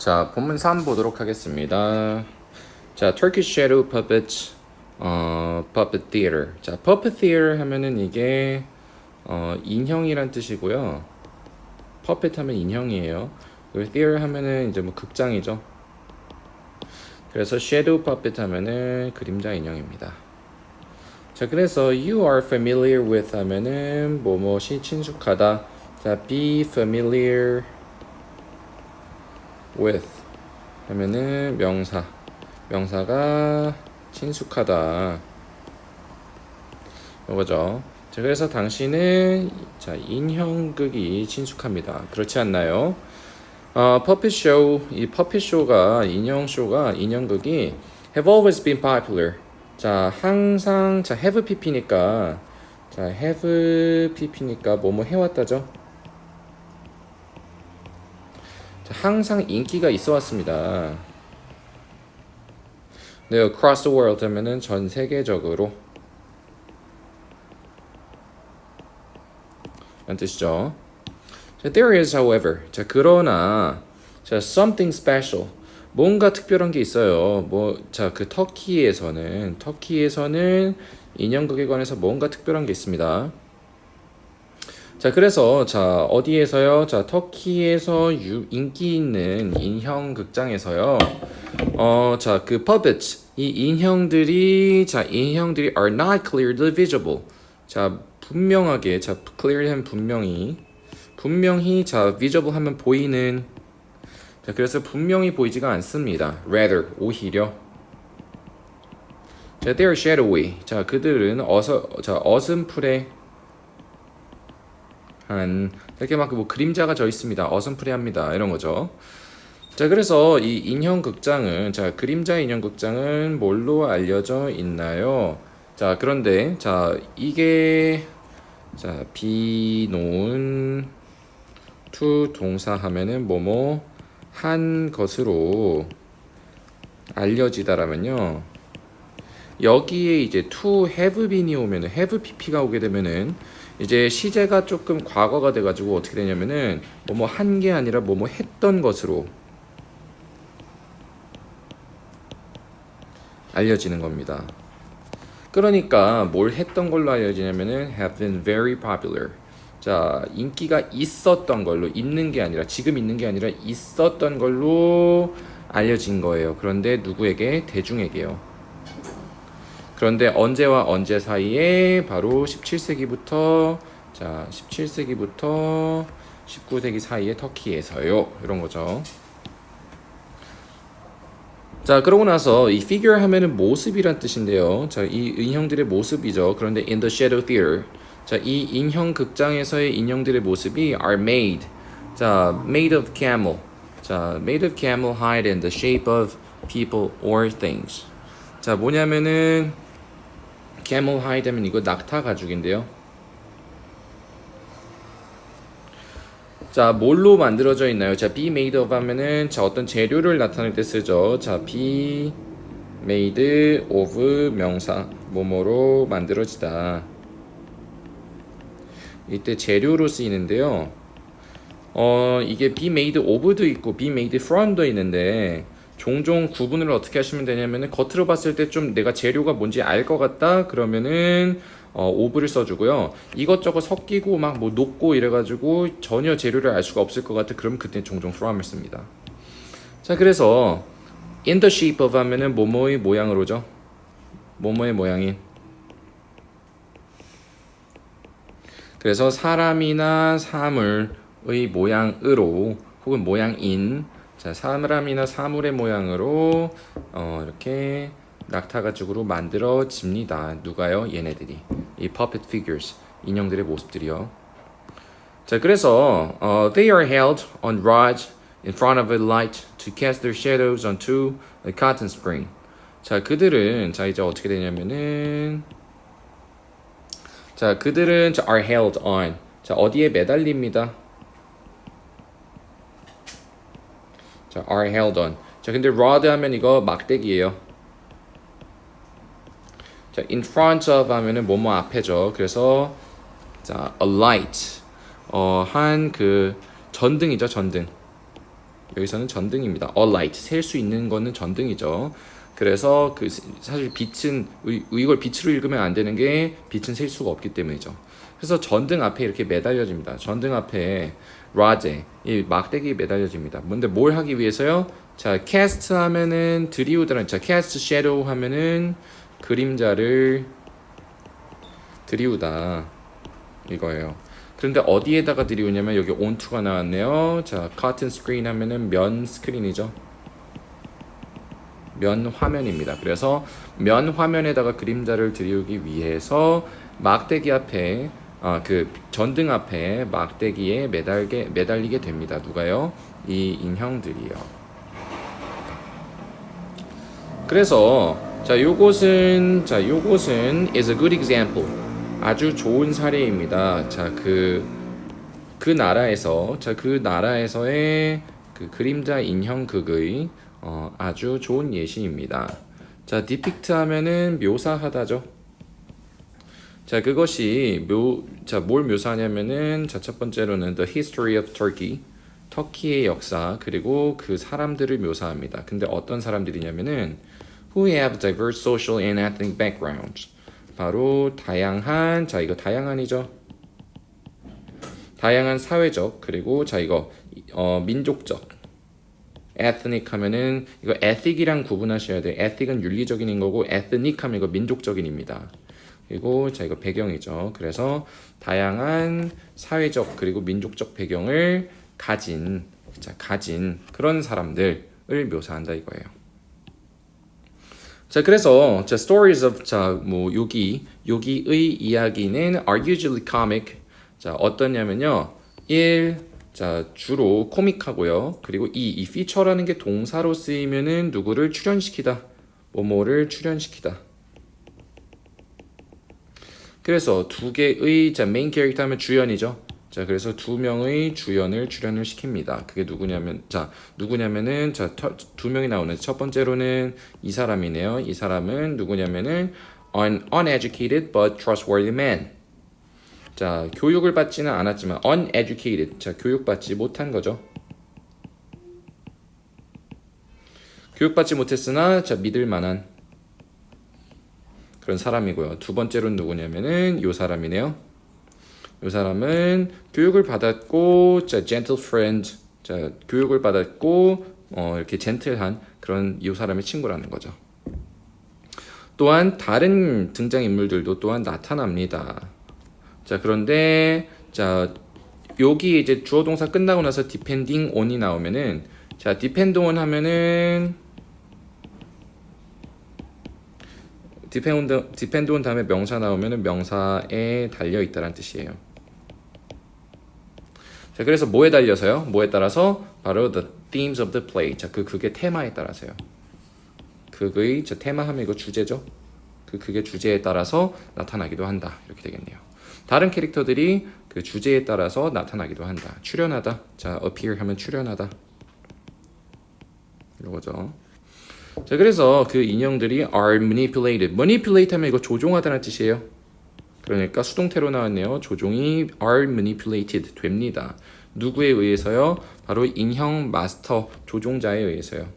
자, 본문 3 보도록 하겠습니다. 자, Turkish Shadow Puppet, 어, Puppet Theater. 자, Puppet Theater 하면은 이게 어, 인형이란 뜻이고요. Puppet 하면 인형이에요. 그리고 Theater 하면은 이제 뭐 극장이죠. 그래서 Shadow Puppet 하면은 그림자 인형입니다. 자, 그래서 you are familiar with 하면은 뭐뭐이 친숙하다. 자, be familiar with 하면은 명사. 명사가 친숙하다. 이거죠. 자, 그래서 당신은 자, 인형극이 친숙합니다. 그렇지 않나요? 어, 퍼핏 쇼, 이 퍼핏 쇼가 인형 쇼가 인형극이 have always been popular. 자, 항상 자, have pp니까 자, have pp니까 뭐뭐 해왔다죠? 자, 항상 인기가 있어 왔습니다. 네, across the world 하면은 전 세계적으로 라는 뜻이죠. 자, there is, however. 자, 그러나 자, something special. 뭔가 특별한 게 있어요. 뭐, 자, 그 터키에서는 터키에서는 인형극에 관해서 뭔가 특별한 게 있습니다. 자, 그래서 자, 어디에서요? 자, 터키에서 유, 인기 있는 인형 극장에서요. 어, 자, 그 puppets 이 인형들이 자, 인형들이 are not clearly visible. 자, 분명하게 자, clearly 분명히 분명히 자, visible 하면 보이는 자, 그래서 분명히 보이지가 않습니다. rather 오히려 자, they are shadowy. 자, 그들은 어서 자, 어슴푸레 한 이렇게 막뭐 그림자가 져 있습니다. 어슴푸레합니다. 이런 거죠. 자, 그래서 이 인형 극장은 자, 그림자 인형 극장은 뭘로 알려져 있나요? 자, 그런데 자, 이게 자, 비놓은 투 동사 하면은 뭐뭐 한 것으로 알려지다라면요. 여기에 이제 to have been이 오면은 have pp가 오게 되면은 이제 시제가 조금 과거가 돼가지고 어떻게 되냐면은 뭐뭐 한 게 아니라 뭐뭐 했던 것으로 알려지는 겁니다. 그러니까 뭘 했던 걸로 알려지냐면은 have been very popular. 자, 인기가 있었던 걸로 있는 게 아니라 지금 있는 게 아니라 있었던 걸로 알려진 거예요. 그런데 누구에게? 대중에게요. 그런데 언제와 언제 사이에 바로 17세기부터 자, 17세기부터 19세기 사이에 터키에서요. 이런 거죠. 자, 그러고 나서 이 figure 하면은 모습이란 뜻인데요. 자, 이 인형들의 모습이죠. 그런데 in the shadow theater. 자, 이 인형 극장에서의 인형들의 모습이 are made. 자, made of camel. 자, made of camel hide in the shape of people or things. 자, 뭐냐면은 camel hide 하면 이거 낙타 가죽인데요. 자, 뭘로 만들어져 있나요? 자, be made of 하면은 자, 어떤 재료를 나타낼 때 쓰죠. 자, be made of 명사 뭐뭐로 만들어지다. 이때 재료로 쓰이는데요. 어, 이게 be made of도 있고 be made from도 있는데 종종 구분을 어떻게 하시면 되냐면은 겉으로 봤을 때 좀 내가 재료가 뭔지 알 것 같다 그러면은 어, 오브를 써주고요. 이것저것 섞이고 막 뭐 녹고 이래가지고 전혀 재료를 알 수가 없을 것 같아. 그럼 그때 종종 from을 씁니다. 자, 그래서 in the shape of 하면은 뭐뭐의 모양으로죠. 뭐뭐의 모양인. 그래서 사람이나 사물의 모양으로 혹은 모양인 자, 사람이나 사물의 모양으로 어, 이렇게 낙타 가죽으로 만들어집니다. 누가요? 얘네들이. 이 puppet figures. 인형들의 모습들이요. 자, 그래서 어, they are held on rods in front of a light to cast their shadows onto a cotton screen. 자, 그들은 자 이제 어떻게 되냐면은 자, 그들은 자, are held on. 자, 어디에 매달립니다. 자, are held on. 자, 근데 rod 하면 이거 막대기예요. 자, in front of 하면은 뭐뭐 앞에죠. 그래서 자, a light. 어, 한 그 전등이죠, 전등. 여기서는 전등입니다. a light 셀 수 있는 거는 전등이죠. 그래서 그 사실 빛은 이- 이걸 빛으로 읽으면 안 되는 게 빛은 셀 수가 없기 때문이죠. 그래서 전등 앞에 이렇게 매달려집니다. 전등 앞에 라제 이 막대기 매달려집니다. 근데 뭘 하기 위해서요? 자, cast 하면은 드리우다는 자, cast shadow 하면은 그림자를 드리우다 이거예요. 그런데 어디에다가 드리우냐면 여기 onto가 나왔네요. 자, cotton screen 하면은 면 스크린이죠. 면 화면입니다. 그래서 면 화면에다가 그림자를 드리우기 위해서 막대기 앞에 아, 그 전등 앞에 막대기에 매달게 매달리게 됩니다. 누가요? 이 인형들이요. 그래서 자, 요것은 자, 요것은 is a good example. 아주 좋은 사례입니다. 자, 그그 나라에서 자, 그 나라에서의 그 그림자 인형극의 어, 아주 좋은 예시입니다. 자, 디픽트 하면은 묘사하다죠. 자, 그것이 묘, 자, 뭘 묘사하냐면은, 자, 첫 번째로는 the history of Turkey, 터키의 역사, 그리고 그 사람들을 묘사합니다. 근데 어떤 사람들이냐면은, who have diverse social and ethnic backgrounds. 바로 다양한, 자, 이거 다양한이죠. 다양한 사회적, 그리고 자, 이거, 어, 민족적. ethnic 하면은, 이거 ethic이랑 구분하셔야 돼요. ethic은 윤리적인 거고, ethnic 하면 이거 민족적인입니다. 그리고 자 이거 배경이죠. 그래서 다양한 사회적 그리고 민족적 배경을 가진 자 가진 그런 사람들을 묘사한다 이거예요. 자 그래서 자 stories of 자뭐 여기 여기의 이야기는 are usually comic 자 어떠냐면요 1. 자 주로 코믹하고요. 그리고 이, 이 feature라는 게 동사로 쓰이면은 누구를 출연시키다 뭐뭐를 출연시키다. 그래서 두 개의 자 메인 캐릭터 하면 주연이죠. 자 그래서 두 명의 주연을 출연을 시킵니다. 그게 누구냐면 자 누구냐면은 자두 명이 나오는 첫 번째로는 이 사람이네요. 이 사람은 누구냐면은 an uneducated but trustworthy man. 자 교육을 받지는 않았지만 uneducated 자 교육받지 못한 거죠. 교육받지 못했으나 자 믿을 만한 그런 사람이고요. 두 번째로는 누구냐면은 요 사람이네요. 요 사람은 교육을 받았고 자 gentle friend 자 교육을 받았고 어 이렇게 젠틀한 그런 요 사람의 친구라는 거죠. 또한 다른 등장 인물들도 또한 나타납니다. 자 그런데 자 여기 이제 주어 동사 끝나고 나서 depending on이 나오면은 자 depend on 하면은 디펜드 디펜드 온 다음에 명사 나오면은 명사에 달려 있다라는 뜻이에요. 자, 그래서 뭐에 달려서요? 뭐에 따라서 바로 the themes of the play. 자, 그 그게 테마에 따라서요. 그의 저 테마 하면 이거 주제죠. 그 그게 주제에 따라서 나타나기도 한다. 이렇게 되겠네요. 다른 캐릭터들이 그 주제에 따라서 나타나기도 한다. 출연하다. 자, appear 하면 출연하다. 이거죠. 자 그래서 그 인형들이 are manipulated. manipulate 하면 이거 조종하다는 뜻이에요. 그러니까 수동태로 나왔네요. 조종이 are manipulated 됩니다. 누구에 의해서요? 바로 인형 마스터 조종자에 의해서요.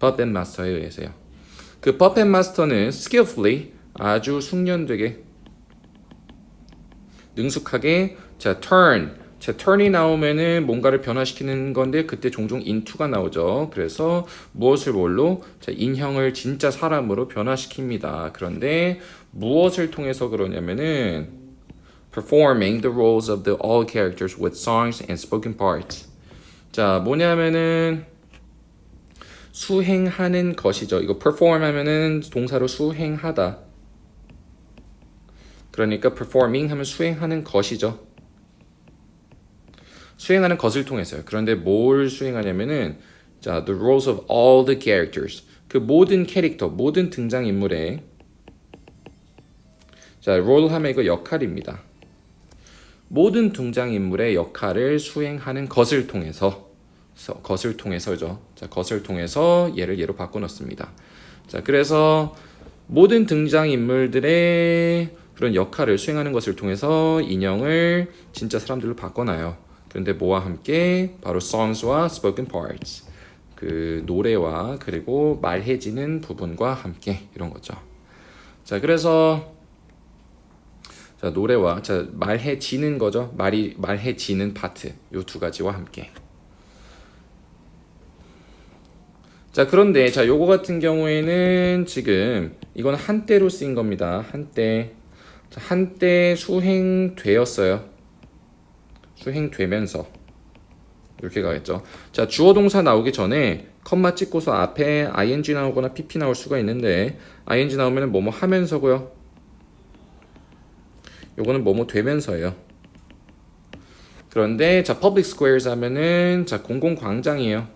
puppet 마스터에 의해서요. 그 puppet 마스터는 skillfully 아주 숙련되게 능숙하게 자 turn 자 turn이 나오면은 뭔가를 변화시키는 건데 그때 종종 into가 나오죠. 그래서 무엇을 뭘로 자 인형을 진짜 사람으로 변화시킵니다. 그런데 무엇을 통해서 그러냐면은 performing the roles of the all characters with songs and spoken parts. 자 뭐냐면은 수행하는 것이죠. 이거 perform 하면은 동사로 수행하다. 그러니까 performing 하면 수행하는 것이죠. 수행하는 것을 통해서요. 그런데 뭘 수행하냐면은 자, the roles of all the characters. 그 모든 캐릭터, 모든 등장 인물의 자, 롤 하면 이거 역할입니다. 모든 등장 인물의 역할을 수행하는 것을 통해서 서- 것을 통해서죠. 자, 것을 통해서 얘를 얘로 바꿔 놓습니다. 자, 그래서 모든 등장 인물들의 그런 역할을 수행하는 것을 통해서 인형을 진짜 사람들로 바꿔놔요. 그런데 뭐와 함께 바로 songs와 spoken parts. 그 노래와 그리고 말해지는 부분과 함께 이런 거죠. 자, 그래서 자, 노래와 자, 말해지는 거죠. 말이 말해지는 파트. 요 두 가지와 함께. 자, 그런데 자, 요거 같은 경우에는 지금 이건 한때로 쓰인 겁니다. 한때. 자, 한때 수행되었어요. 수행되면서 이렇게 가겠죠. 자, 주어 동사 나오기 전에 컴마 찍고서 앞에 ing 나오거나 pp 나올 수가 있는데 ing 나오면 뭐뭐 하면서고요. 요거는 뭐뭐 되면서예요. 그런데 자, public squares 하면은 자, 공공 광장이에요.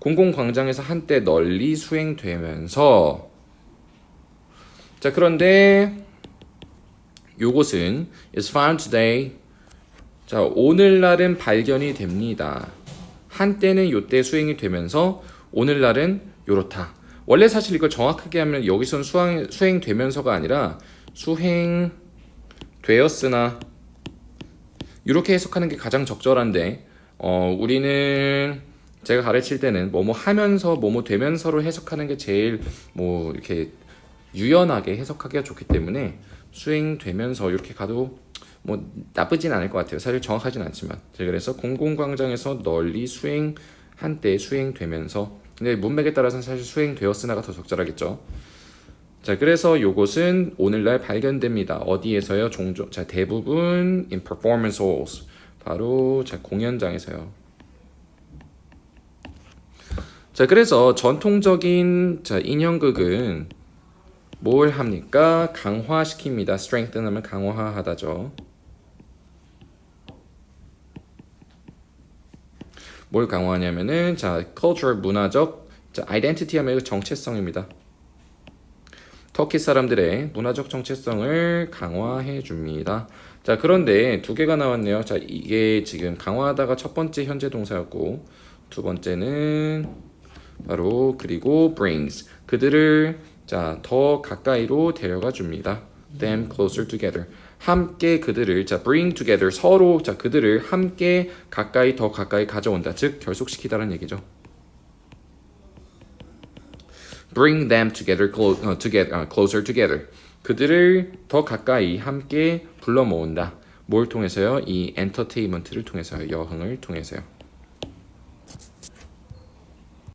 공공 광장에서 한때 널리 수행되면서 자, 그런데 요것은 is found today 자, 오늘날은 발견이 됩니다. 한때는 요때 수행이 되면서 오늘날은 요렇다. 원래 사실 이걸 정확하게 하면 여기선 수행, 수행되면서가 아니라 수행되었으나 이렇게 해석하는 게 가장 적절한데 어, 우리는 제가 가르칠 때는 뭐뭐 하면서 뭐뭐 되면서로 해석하는 게 제일 뭐 이렇게 유연하게 해석하기가 좋기 때문에 수행되면서 이렇게 가도 뭐 나쁘진 않을 것 같아요. 사실 정확하진 않지만 그래서 공공광장에서 널리 수행 한 때 수행되면서 근데 문맥에 따라서는 사실 수행되었으나가 더 적절하겠죠. 자 그래서 요것은 오늘날 발견됩니다. 어디에서요? 종종 자 대부분 in performance halls 바로 자 공연장에서요. 자 그래서 전통적인 자 인형극은 뭘 합니까? 강화시킵니다. strengthen 하면 강화하다죠. 뭘 강화하냐면은 자 cultural 문화적 자 identity 하면 정체성입니다. 터키 사람들의 문화적 정체성을 강화해 줍니다. 자 그런데 두 개가 나왔네요. 자 이게 지금 강화하다가 첫 번째 현재 동사였고 두 번째는 바로 그리고 brings 그들을 자 더 가까이로 데려가 줍니다. them closer together 함께 그들을 자 bring together 서로 자 그들을 함께 가까이 더 가까이 가져온다 즉 결속시키다라는 얘기죠. bring them together clo, 어, together 어, closer together 그들을 더 가까이 함께 불러 모은다. 뭘 통해서요? 이 엔터테인먼트를 통해서요. 여흥을 통해서요.